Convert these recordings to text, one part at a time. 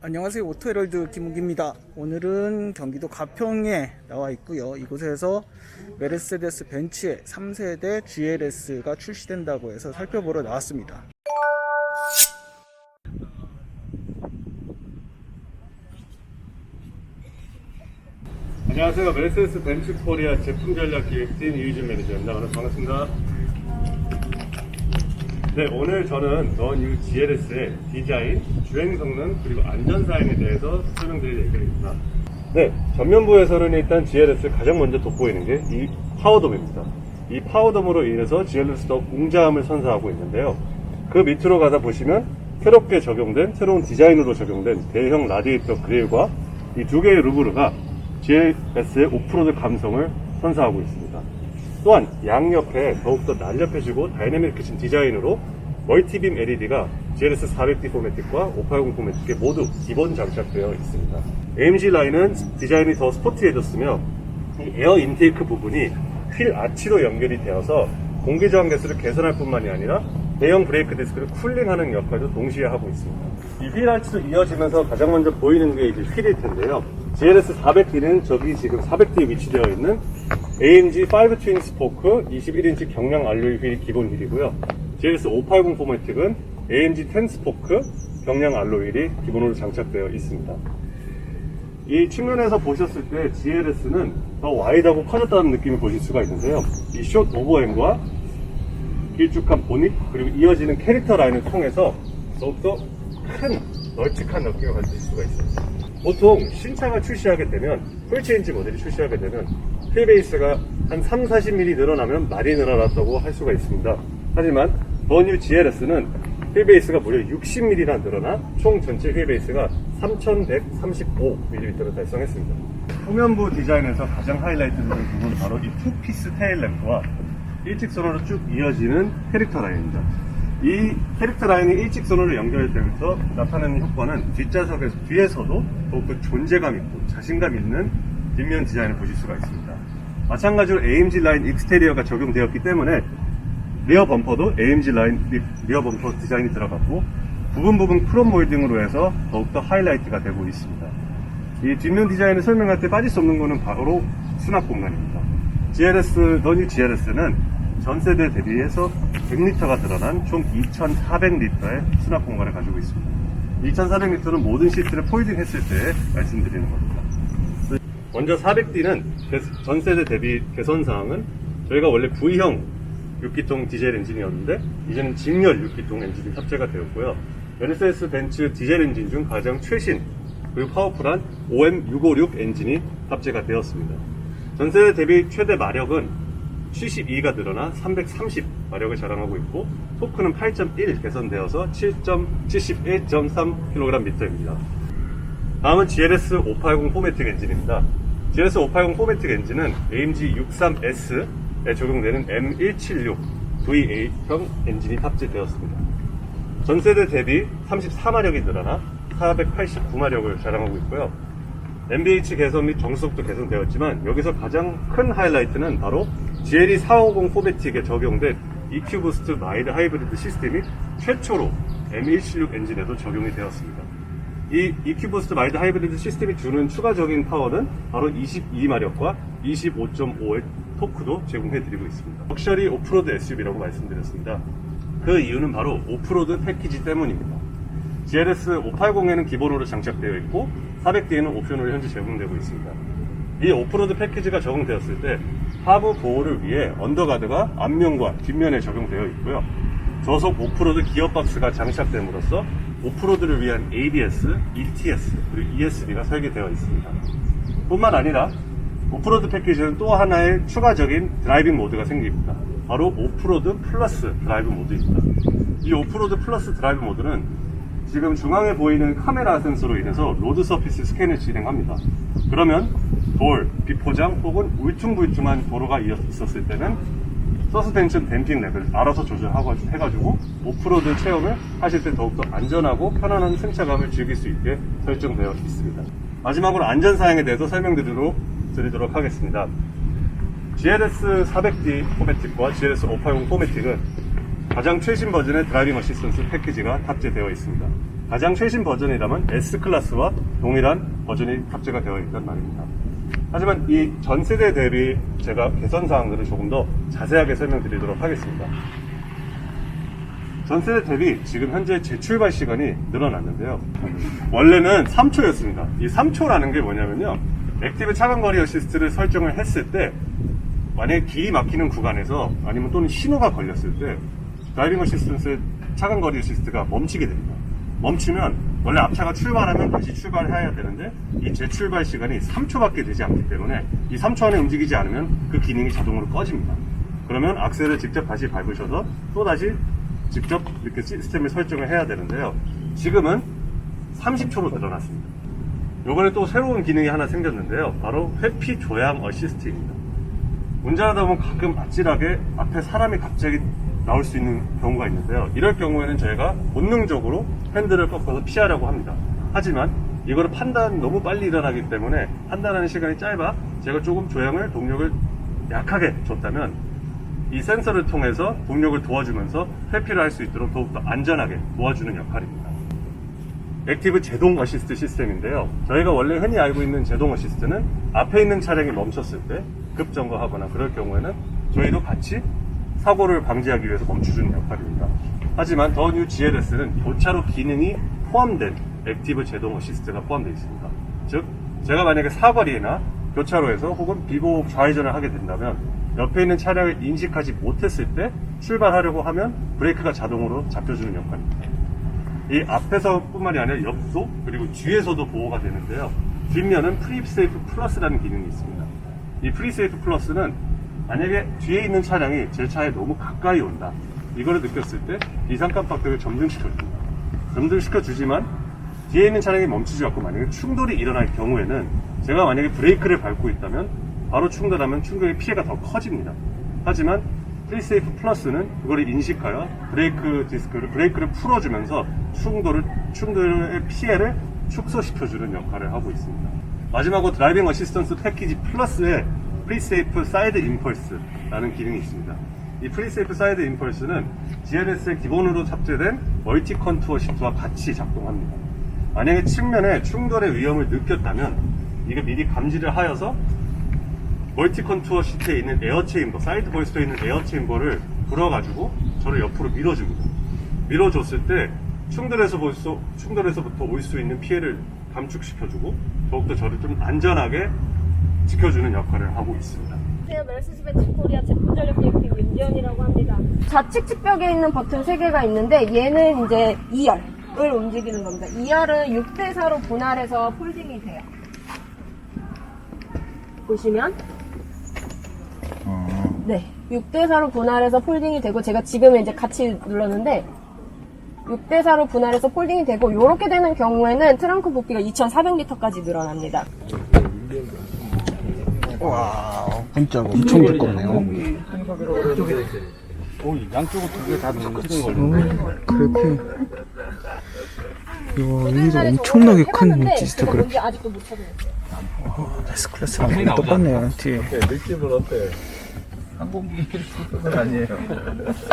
안녕하세요 오토헤럴드 김욱입니다 오늘은 경기도 가평에 나와 있고요 이곳에서 메르세데스 벤츠의 3세대 GLS가 출시된다고 해서 살펴보러 나왔습니다 안녕하세요. 메르세데스 벤츠 코리아 제품 전략 기획팀 이유진 매니저입니다. 오늘 반갑습니다. 네, 오늘 저는 더뉴 GLS의 디자인, 주행 성능, 그리고 안전 사양에 대해서 설명드릴 예정입니다. 네, 전면부에서는 일단 GLS 가장 먼저 돋보이는 게 이 파워돔입니다. 이 파워돔으로 인해서 GLS 더 웅장함을 선사하고 있는데요. 그 밑으로 가다 보시면 새롭게 적용된 새로운 디자인으로 적용된 대형 라디에이터 그릴과 이 두 개의 루브르가 GLS의 오프로드 감성을 선사하고 있습니다. 또한 양옆에 더욱더 날렵해지고 다이내믹해진 디자인으로 멀티빔 LED가 GLS 400D 포매틱과 580 포매틱에 모두 기본 장착되어 있습니다. AMG 라인은 디자인이 더 스포티해졌으며 이 에어 인테이크 부분이 휠 아치로 연결이 되어서 공기 저항 개수를 개선할 뿐만이 아니라 대형 브레이크 디스크를 쿨링하는 역할도 동시에 하고 있습니다. 이 휠 아치로 이어지면서 가장 먼저 보이는 게 이제 휠일 텐데요. GLS 400D는 저기 지금 400D에 위치되어 있는 AMG 5 트윈 스포크 21인치 경량 알로이 휠이 기본 휠이고요. GLS 580 포매틱은 AMG 10 스포크 경량 알로이 휠이 기본으로 장착되어 있습니다. 이 측면에서 보셨을 때 GLS는 더 와이드하고 커졌다는 느낌을 보실 수가 있는데요. 이 숏 오버햄과 길쭉한 보닛 그리고 이어지는 캐릭터 라인을 통해서 더욱더 큰 널찍한 느낌을 가질 수가 있습니다. 보통 신차가 출시하게 되면 풀체인지 모델이 출시하게 되면 휠베이스가 한 3, 40mm 늘어나면 많이 늘어났다고 할 수가 있습니다. 하지만 더뉴 GLS는 휠베이스가 무려 60mm나 늘어나 총 전체 휠베이스가 3135mm 를 달성했습니다. 후면부 디자인에서 가장 하이라이트 되는 부분은 바로 이 투피스 테일 램프와 일직선으로 쭉 이어지는 캐릭터 라인입니다. 이 캐릭터 라인이 일직선으로 연결되면서 나타내는 효과는 뒷좌석에서 뒤에서도 더욱더 존재감 있고 자신감 있는 뒷면 디자인을 보실 수가 있습니다. 마찬가지로 AMG 라인 익스테리어가 적용되었기 때문에 리어 범퍼도 AMG 라인 리- 리어 범퍼 디자인이 들어갔고 부분 부분 크롬 몰딩으로 해서 더욱더 하이라이트가 되고 있습니다. 이 뒷면 디자인을 설명할 때 빠질 수 없는 것은 바로 수납 공간입니다. GLS, 더뉴 GLS는 전 세대 대비해서 100리터가 드러난 총 2,400리터의 수납 공간을 가지고 있습니다. 2,400리터는 모든 시트를 폴딩 했을 때 말씀드리는 겁니다. 먼저 400D는 전 세대 대비 개선 사항은 저희가 원래 V형 6기통 디젤 엔진이었는데 이제는 직렬 6기통 엔진이 탑재가 되었고요. 메르세데스 벤츠 디젤 엔진 중 가장 최신 그리고 파워풀한 OM656 엔진이 탑재가 되었습니다. 전 세대 대비 최대 마력은 72가 늘어나 330 마력을 자랑하고 있고 토크는 8.1 개선되어서 7.71.3kgm입니다. 다음은 GLS 580 포매틱 엔진입니다. GLS 580 포매틱 엔진은 AMG 63S에 적용되는 M176 VA형 엔진이 탑재되었습니다. 전 세대 대비 34마력이 늘어나 489마력을 자랑하고 있고요. MBH 개선 및 정수속도 개선되었지만 여기서 가장 큰 하이라이트는 바로 GLE 450 포매틱에 적용된 EQ 부스트 마일드 하이브리드 시스템이 최초로 M176 엔진에도 적용이 되었습니다. 이 EQ 부스트 마일드 하이브리드 시스템이 주는 추가적인 파워는 바로 22마력과 25.5의 토크도 제공해드리고 있습니다. 럭셔리 오프로드 SUV라고 말씀드렸습니다. 그 이유는 바로 오프로드 패키지 때문입니다. GLS 580에는 기본으로 장착되어 있고 400D에는 옵션으로 현재 제공되고 있습니다. 이 오프로드 패키지가 적용되었을 때 하부 보호를 위해 언더가드가 앞면과 뒷면에 적용되어 있고요. 저속 오프로드 기어박스가 장착됨으로써 오프로드를 위한 ABS, ETS, 그리고 ESD가 설계되어 있습니다. 뿐만 아니라 오프로드 패키지는 또 하나의 추가적인 드라이빙 모드가 생깁니다. 바로 오프로드 플러스 드라이브 모드입니다. 이 오프로드 플러스 드라이브 모드는 지금 중앙에 보이는 카메라 센서로 인해서 로드 서피스 스캔을 진행합니다. 그러면 돌, 비포장 혹은 울퉁불퉁한 도로가 있었을 때는 서스펜션 댐핑 레벨을 알아서 조절하고 해가지고 오프로드 체험을 하실 때 더욱더 안전하고 편안한 승차감을 즐길 수 있게 설정되어 있습니다. 마지막으로 안전 사양에 대해서 설명드리도록 드리도록 하겠습니다. GLS 400D 포매틱과 GLS 580 포매틱은 가장 최신 버전의 드라이빙 어시스턴스 패키지가 탑재되어 있습니다. 가장 최신 버전이라면 S 클래스와 동일한 버전이 탑재가 되어 있단 말입니다. 하지만 이 전 세대 대비 제가 개선 사항들을 조금 더 자세하게 설명드리도록 하겠습니다. 전 세대 대비 지금 현재 재출발 시간이 늘어났는데요. 원래는 3초였습니다. 이 3초라는 게 뭐냐면요. 액티브 차간거리 어시스트를 설정을 했을 때 만약에 길이 막히는 구간에서 아니면 또는 신호가 걸렸을 때 드라이빙 어시스턴스 차간거리 어시스트가 멈추게 됩니다. 멈추면 원래 앞차가 출발하면 다시 출발해야 되는데 이 재출발 시간이 3초밖에 되지 않기 때문에 이 3초 안에 움직이지 않으면 그 기능이 자동으로 꺼집니다. 그러면 악셀을 직접 다시 밟으셔서 또 다시 직접 이렇게 시스템을 설정을 해야 되는데요. 지금은 30초로 늘어났습니다. 요번에 또 새로운 기능이 하나 생겼는데요. 바로 회피 조향 어시스트입니다. 운전하다 보면 가끔 아찔하게 앞에 사람이 갑자기 나올 수 있는 경우가 있는데요. 이럴 경우에는 저희가 본능적으로 핸들을 꺾어서 피하려고 합니다. 하지만 이거를 판단 너무 빨리 일어나기 때문에 판단하는 시간이 짧아 제가 조금 조향을 동력을 약하게 줬다면 이 센서를 통해서 동력을 도와주면서 회피를 할 수 있도록 더욱더 안전하게 도와주는 역할입니다. 액티브 제동 어시스트 시스템인데요. 저희가 원래 흔히 알고 있는 제동 어시스트는 앞에 있는 차량이 멈췄을 때 급점거하거나 그럴 경우에는 저희도 같이 사고를 방지하기 위해서 멈춰주는 역할입니다. 하지만 더 뉴 GLS는 교차로 기능이 포함된 액티브 제동 어시스트가 포함되어 있습니다. 즉, 제가 만약에 사거리나 교차로에서 혹은 비보호 좌회전을 하게 된다면 옆에 있는 차량을 인식하지 못했을 때 출발하려고 하면 브레이크가 자동으로 잡혀주는 역할입니다. 이 앞에서뿐만이 아니라 옆도 그리고 뒤에서도 보호가 되는데요. 뒷면은 프리세이프 플러스라는 기능이 있습니다. 이 프리세이프 플러스는 만약에 뒤에 있는 차량이 제 차에 너무 가까이 온다. 이거를 느꼈을 때 이상 깜빡등을 점등시켜줍니다. 점등시켜주지만 뒤에 있는 차량이 멈추지 않고 만약에 충돌이 일어날 경우에는 제가 만약에 브레이크를 밟고 있다면 바로 충돌하면 충돌의 피해가 더 커집니다. 하지만 프리세이프 플러스는 그걸 인식하여 브레이크 디스크를 브레이크를 풀어주면서 충돌을 충돌의 피해를 축소시켜주는 역할을 하고 있습니다. 마지막으로 드라이빙 어시스턴스 패키지 플러스에 프리세이프 사이드 임펄스라는 기능이 있습니다. 이 프리세이프 사이드 임펄스는 GLS에 기본으로 탑재된 멀티 컨투어 시트와 같이 작동합니다. 만약에 측면에 충돌의 위험을 느꼈다면 이거 미리 감지를 하여서 멀티 컨투어 시트에 있는 에어 체인버, 사이드 벌스트에 있는 에어 체인버를 불어가지고 저를 옆으로 밀어줍니다. 밀어줬을 때 충돌에서 벌써, 충돌에서부터 올 수 있는 피해를 감축시켜주고 더욱더 저를 좀 안전하게 지켜주는 역할을 하고 있습니다. 안녕하세요. 메르세스벤츠 코리아 제품전력 기획팀 윤지연이라고 합니다. 좌측 측벽에 있는 버튼 3개가 있는데 얘는 이제 2열을 움직이는 겁니다. 2열은 6대4로 분할해서 폴딩이 돼요. 보시면 네, 6대4로 분할해서 폴딩이 되고 제가 지금 이제 같이 눌렀는데 6대4로 분할해서 폴딩이 되고 이렇게 되는 경우에는 트렁크 부피가 2,400리터까지 늘어납니다. 와, 진짜 엄청 두껍네요. 양쪽으로 두개다 넣는 어, 그렇게. 이야, 여기가 엄청나게 큰 디지털 그래픽. 여기 아직도 못 찾아요. S 클래스랑 거의 똑같네요, 뒤에. 느낌은 어때? 항공기 건 아니에요.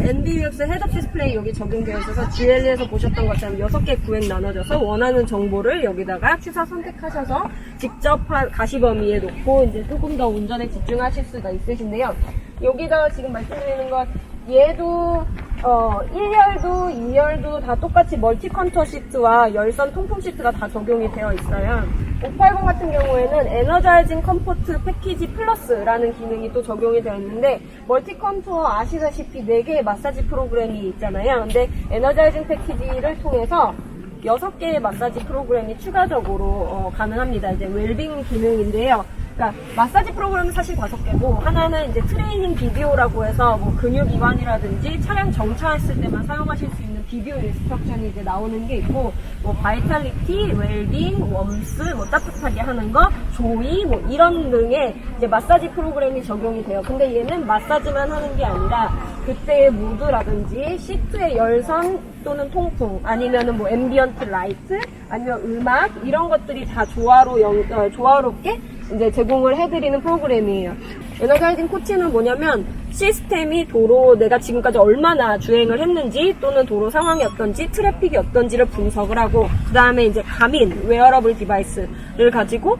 NBUX 헤드업 디스플레이 여기 적용되어 있어서 GL에서 보셨던 것처럼 6개 구획 나눠져서 원하는 정보를 여기다가 취사 선택하셔서 직접 한 가시 범위에 놓고 이제 조금 더 운전에 집중하실 수가 있으신데요. 여기다가 지금 말씀드리는 건 얘도 어 1열도 2열도 다 똑같이 멀티 컨터 시트와 열선 통풍 시트가 다 적용이 되어 있어요. 580 같은 경우에는 에너자이징 컴포트 패키지 플러스라는 기능이 또 적용이 되어 있는데 멀티 컨투어 아시다시피 4개의 마사지 프로그램이 있잖아요. 근데 에너자이징 패키지를 통해서 6개의 마사지 프로그램이 추가적으로 어, 가능합니다. 이제 웰빙 기능인데요. 그러니까 마사지 프로그램은 사실 다섯 개고 하나는 이제 트레이닝 비디오라고 해서 뭐 근육 이완이라든지 차량 정차했을 때만 사용하실 수 있는 비디오 인스트럭션이 이제 나오는 게 있고 뭐 바이탈리티, 웰빙, 웜스, 뭐 따뜻하게 하는 거, 조이 뭐 이런 등의 이제 마사지 프로그램이 적용이 돼요. 근데 얘는 마사지만 하는 게 아니라 그때의 무드라든지 시트의 열선 또는 통풍 아니면은 뭐 앰비언트 라이트 아니면 음악 이런 것들이 다 조화로 영, 어, 조화롭게 이제 제공을 해드리는 프로그램이에요. 에너자이징 코치는 뭐냐면 시스템이 도로 내가 지금까지 얼마나 주행을 했는지 또는 도로 상황이 어떤지 트래픽이 어떤지를 분석을 하고 그 다음에 이제 가민 웨어러블 디바이스를 가지고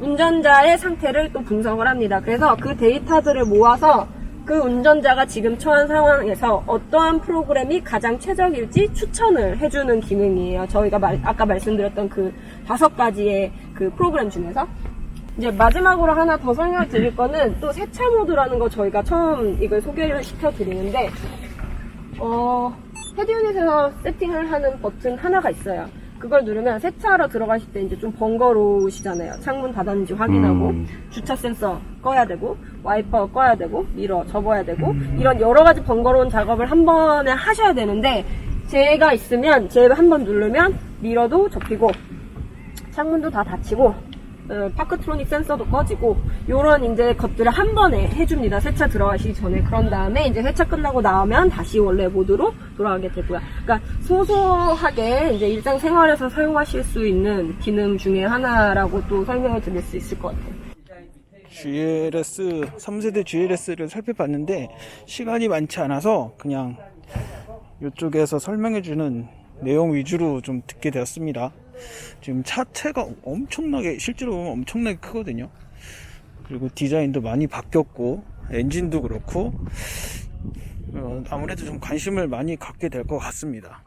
운전자의 상태를 또 분석을 합니다. 그래서 그 데이터들을 모아서 그 운전자가 지금 처한 상황에서 어떠한 프로그램이 가장 최적일지 추천을 해주는 기능이에요. 저희가 말- 아까 말씀드렸던 그 다섯 가지의 그 프로그램 중에서 이제 마지막으로 하나 더 설명을 드릴 거는 또 세차 모드라는 거 저희가 처음 이걸 소개를 시켜 드리는데 어 헤드 유닛에서 세팅을 하는 버튼 하나가 있어요. 그걸 누르면 세차하러 들어가실 때 이제 좀 번거로우시잖아요. 창문 닫았는지 확인하고 음. 주차 센서 꺼야 되고 와이퍼 꺼야 되고 미러 접어야 되고 이런 여러 가지 번거로운 작업을 한 번에 하셔야 되는데 제가 있으면 제가 한번 누르면 미러도 접히고 창문도 다 닫히고 어, 파크트로닉 센서도 꺼지고 요런 이제 것들을 한 번에 해줍니다. 세차 들어가시기 전에 그런 다음에 이제 세차 끝나고 나오면 다시 원래 모드로 돌아가게 되고요. 그러니까 소소하게 이제 일상생활에서 사용하실 수 있는 기능 중에 하나라고 또 설명을 드릴 수 있을 것 같아요. GLS 3세대 GLS를 살펴봤는데 시간이 많지 않아서 그냥 이쪽에서 설명해주는 내용 위주로 좀 듣게 되었습니다. 지금 차체가 엄청나게 실제로 보면 엄청나게 크거든요. 그리고 디자인도 많이 바뀌었고 엔진도 그렇고 어, 아무래도 좀 관심을 많이 갖게 될 것 같습니다.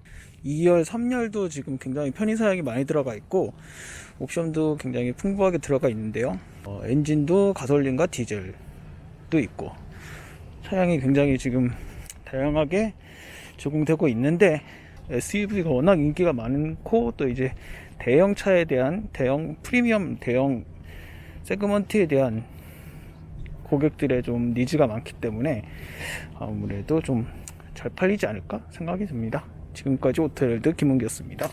2열, 3열도 지금 굉장히 편의 사양이 많이 들어가 있고 옵션도 굉장히 풍부하게 들어가 있는데요. 어, 엔진도 가솔린과 디젤도 있고 차량이 굉장히 지금 다양하게 제공되고 있는데 SUV가 워낙 인기가 많고 또 이제 대형 차에 대한 대형 프리미엄 대형 세그먼트에 대한 고객들의 좀 니즈가 많기 때문에 아무래도 좀 잘 팔리지 않을까 생각이 듭니다. 지금까지 오토헬드 김은기였습니다.